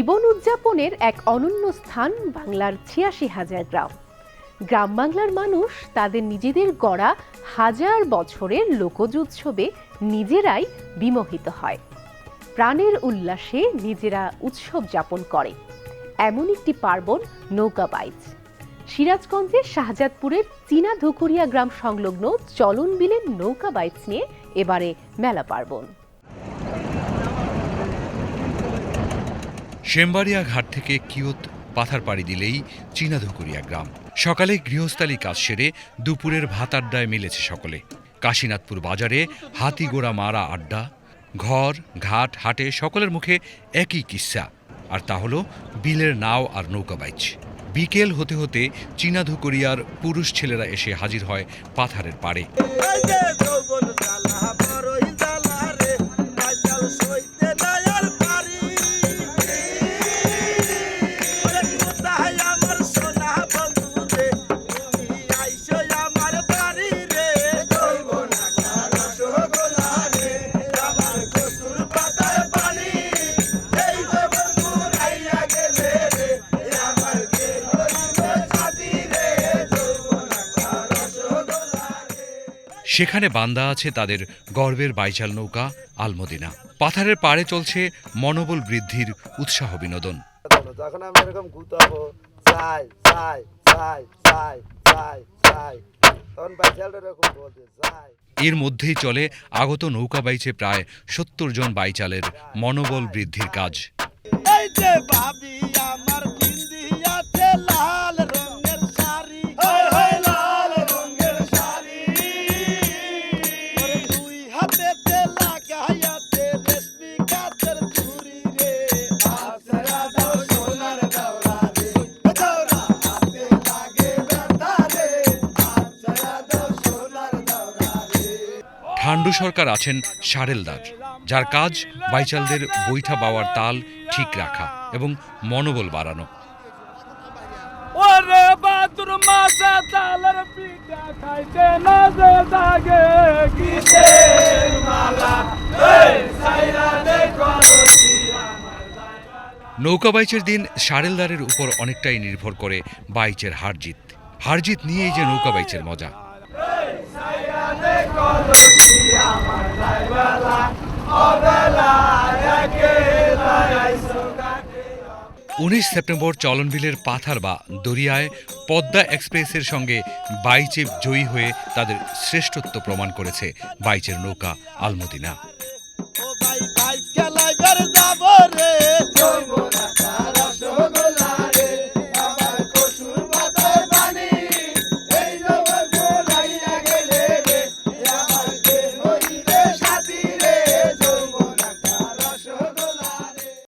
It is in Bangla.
জীবন উদযাপনের এক অনন্য স্থান বাংলার ছিয়াশি হাজার গ্রাম। গ্রাম বাংলার মানুষ তাদের নিজেদের গড়া হাজার বছরের লোকজ উৎসবে নিজেরাই বিমোহিত হয়। প্রাণের উল্লাসে নিজেরা উৎসব যাপন করে। এমন একটি পার্বণ নৌকা বাইচ। সিরাজগঞ্জের শাহজাদপুরের চীনা ধুকুরিয়া গ্রাম সংলগ্ন চলন বিলের নৌকা বাইচ নিয়ে এবারে মেলা পার্বণ। সেমবাড়িয়া ঘাট থেকে কিয়ত পাথার পাড়ি দিলেই চীনাধুকুরিয়া গ্রাম। সকালে গৃহস্থালি কাজ সেরে দুপুরের ভাত আড্ডায় মিলেছে সকলে। কাশীনাথপুর বাজারে হাতিগোড়া মারা আড্ডা, ঘর, ঘাট, হাটে সকলের মুখে একই কিস্সা আর তা হলো বিলের নাও আর নৌকা বাইচ। বিকেল হতে হতে চীনাধুকুরিয়ার পুরুষ ছেলেরা এসে হাজির হয় পাথারের পাড়ে। সেখানে বান্দা আছে তাদের গর্বের বাইচাল নৌকা আলমদিনা। পাথারের পাড়ে চলছে মনোবল বৃদ্ধির উৎসাহ বিনোদন। যখন আমি এরকম গুতাবো চাই চাই চাই চাই চাই চাই তখন বাইচালটা এরকম বলছে চাই এর মধ্যেই চলে আগত নৌকা বাইচে প্রায় সত্তর জন বাইচালের মনোবল বৃদ্ধির কাজ। ঠান্ডু সরকার আছেন সারেলদার যার কাজ বাইচালদের বৈঠা বাওয়ার তাল ঠিক রাখা এবং মনোবল বাড়ানো। নৌকা বাইচের দিন সারেলদারের উপর অনেকটাই নির্ভর করে বাইচের হারজিত হারজিত নিয়েই যে নৌকা বাইচের মজা। উনিশ সেপ্টেম্বর চলনবিলের পাথার বা দরিয়ায় পদ্মা এক্সপ্রেসের সঙ্গে বাইচে জয়ী হয়ে তাদের শ্রেষ্ঠত্ব প্রমাণ করেছে বাইচের নৌকা আলমদিনা।